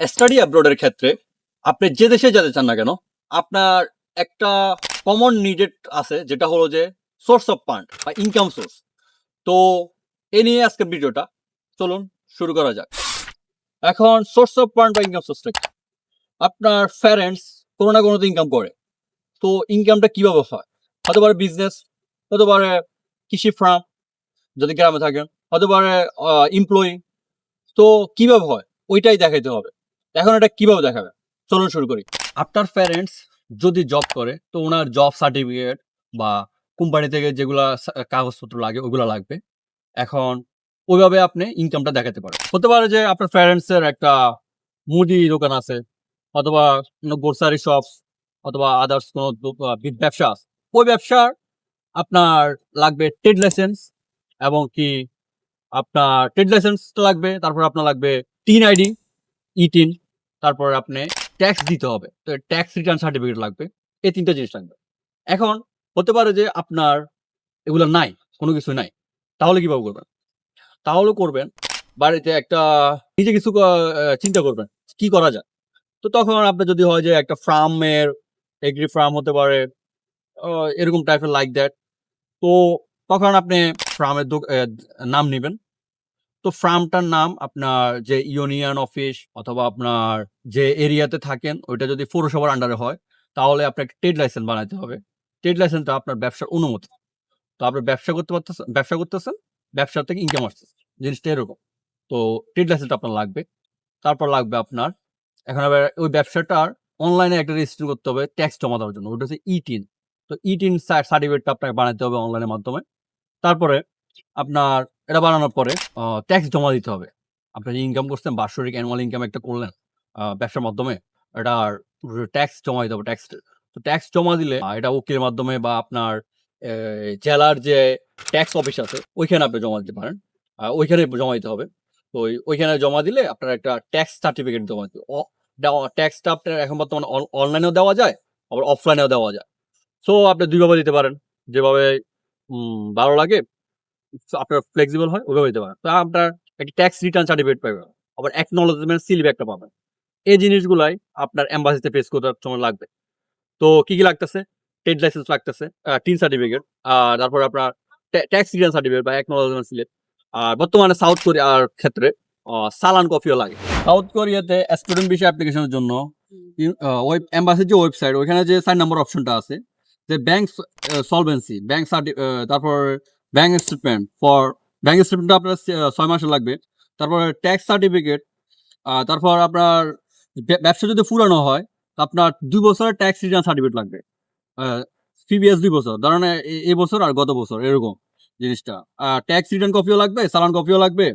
Study অ্যাব্রোডের ক্ষেত্রে আপনি যে দেশে যেতে চান না কেন, আপনার একটা কমন নিডেড আছে, যেটা হলো যে সোর্স অফ ফান্ড বা ইনকাম সোর্স তো এ নিয়ে আজকে ভিডিওটা, চলুন শুরু করা যাক। এখন সোর্স অফ ফান্ড বা ইনকাম সোর্সটা কি? আপনার প্যারেন্টস কোনো না কোনো তো ইনকাম করে। তো ইনকামটা কীভাবে হয়? হতে পারে বিজনেস হতে পারে কৃষি ফার্ম যদি গ্রামে থাকেন, হতে পারে এমপ্লয়ি তো কীভাবে হয়? ওইটাই দেখাইতে হবে। এখন এটা কীভাবে দেখাবে? চলুন শুরু করি। আপনার প্যারেন্টস যদি জব করে, তো ওনার জব সার্টিফিকেট বা কোম্পানি থেকে যেগুলা কাগজপত্র লাগে, ওগুলো লাগবে। এখন ওইভাবে আপনি ইনকামটা দেখাতে পারেন। হতে পারে যে আপনার প্যারেন্টস এর একটা মুদি দোকান আছে, অথবা গ্রোসারি শপস অথবা আদার্স কোনো ব্যবসা আছে। ওই ব্যবসার আপনার লাগবে ট্রেড লাইসেন্স এবং কি আপনার ট্রেড লাইসেন্স লাগবে, তারপর আপনার লাগবে টিন আইডি ই টিন তারপর আপনি ট্যাক্স দিতে হবে। তো ট্যাক্স রিটার্ন সার্টিফিকেট লাগবে। এই তিনটা জিনিস লাগবে। এখন হতে পারে যে আপনার এগুলো নাই, কোনো কিছু নাই। তাহলে কীভাবে করবেন? তাহলে করবেন, বাড়িতে একটা নিজে কিছু চিন্তা করবেন কি করা যায়। তো তখন আপনার যদি হয় যে একটা ফার্মের এগ্রি ফার্ম হতে পারে এরকম টাইপের লাইক দ্যাট তো তখন আপনি ফার্মের নাম নেবেন। তো ফার্মটার নাম আপনার যে ইউনিয়ন অফিস অথবা আপনার যে এরিয়াতে থাকেন, ওইটা যদি পৌরসভার আন্ডারে হয়, তাহলে আপনাকে ট্রেড লাইসেন্স বানাতে হবে। ট্রেড লাইসেন্সটা আপনার ব্যবসার অনুমতি। তো আপনি ব্যবসা করতে পারতেছেন ব্যবসা করতেছেন ব্যবসা থেকে ইনকাম আসতেছে, জিনিসটা এরকম। তো ট্রেড লাইসেন্সটা আপনার লাগবে। তারপর লাগবে আপনার, এখন আবার ওই ব্যবসাটার অনলাইনে একটা রেজিস্ট্রেশন করতে হবে ট্যাক্স জমা দেওয়ার জন্য, ওটা হচ্ছে ইটিন তো ইটিন সার্টিফিকেটটা আপনাকে বানাতে হবে অনলাইনের মাধ্যমে। তারপরে আপনার এটা বানানোর পরে ট্যাক্স জমা দিতে হবে। আপনি যে ইনকাম করছেন, বাৎসরিক অ্যানুয়াল ইনকাম একটা করলেন ব্যবসার মাধ্যমে, এটা ট্যাক্স জমা দিতে হবে ট্যাক্স তো ট্যাক্স জমা দিলে এটা উকিলের মাধ্যমে বা আপনার জেলার যে ট্যাক্স অফিস আছে, ওইখানে আপনি জমা দিতে পারেন। ওইখানে জমা দিতে হবে। তো ওই- ওইখানে জমা দিলে আপনার একটা ট্যাক্স সার্টিফিকেট জমা দিতে ট্যাক্সটা আপনার এখন বর্তমানে অনলাইনেও দেওয়া যায়, আবার অফলাইনেও দেওয়া যায়। সো আপনি দুইভাবে দিতে পারেন। যেভাবে ভালো লাগে আপনার ফ্লেক্সিবল হয় ওইভাবে দিতে পারেন তো আপনার একটা ট্যাক্স রিটার্ন সার্টিফিকেট পাবেন আবার অ্যাকনোলজমেন্ট সিলিপ একটা পাবেন। এই জিনিসগুলাই আপনার এম্বাসিতে পেশ করতে সময় লাগবে। তো কি কি লাগতেছে? ট্রেড লাইসেন্স লাগতেছে টিন সার্টিফিকেট আর তারপর আপনার ট্যাক্স রিটার্ন সার্টিফিকেট বা অ্যাকনোলজমেন্ট স্লিপ আর বর্তমানে সাউথ কোরিয়ার ক্ষেত্রে সালান কফিও লাগে। সাউথ কোরিয়াতে স্টুডেন্ট ভিসা অ্যাপ্লিকেশনের জন্য ওয়েব এম্বাসির যে ওয়েবসাইট ওইখানে যে সাইন নাম্বার অপশনটা আছে যে ব্যাংক সলভেন্সি ব্যাংক সার্টি তারপর ব্যাংক স্টেটমেন্ট ফর ব্যাংক স্টেটমেন্টটা আপনার ছয় মাসে লাগবে। তারপর ট্যাক্স সার্টিফিকেট তারপর আপনার ব্যবসা যদি ফুরানো হয় আপনার দুই বছরের ট্যাক্স রিটার্ন সার্টিফিকেট লাগবে। প্রিভিয়াস দুই বছর। ধরেন এই বছর আর গত বছর, এরকম জিনিসটা। আর ট্যাক্স রিটার্ন কপিও লাগবে, চালান কপিও লাগবে।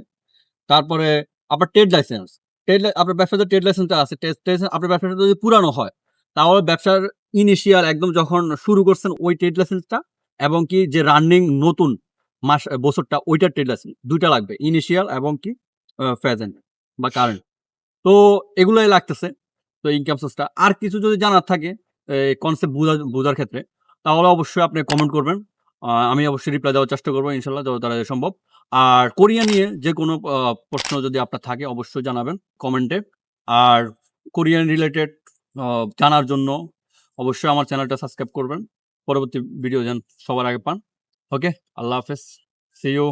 তারপরে আপনার ট্রেড লাইসেন্স। ট্রেড আপনার ব্যবসাতে ট্রেড লাইসেন্সটা আছে আপনার ব্যবসাটা যদি পুরানো হয়, তাহলে ব্যবসার ইনিশিয়াল একদম যখন শুরু করছেন, ওই ট্রেড লাইসেন্সটা এবং কি যে রানিং নতুন মাস, বছরটা, ওইটা ট্রেড দুইটা লাগবে ইনিশিয়াল এবং কি প্রেজেন্ট বা কারেন্ট তো এগুলোই লাগতেছে, তো ইনকাম সোর্সটা আর কিছু যদি জানার থাকে কনসেপ্ট বোঝা, বোঝার ক্ষেত্রে, তাহলে অবশ্যই আপনি কমেন্ট করবেন। আমি অবশ্যই রিপ্লাই দেওয়ার চেষ্টা করব ইনশাল্লাহ যত তাড়াতাড়ি সম্ভব। আর কোরিয়া নিয়ে যে কোনো প্রশ্ন যদি আপনার থাকে, অবশ্যই জানাবেন কমেন্টে আর কোরিয়ান রিলেটেড জানার জন্য অবশ্যই আমার চ্যানেলটা সাবস্ক্রাইব করবেন। পরবর্তী ভিডিও যেন সবার আগে পান। ওকে আল্লাহ হাফেজ। C you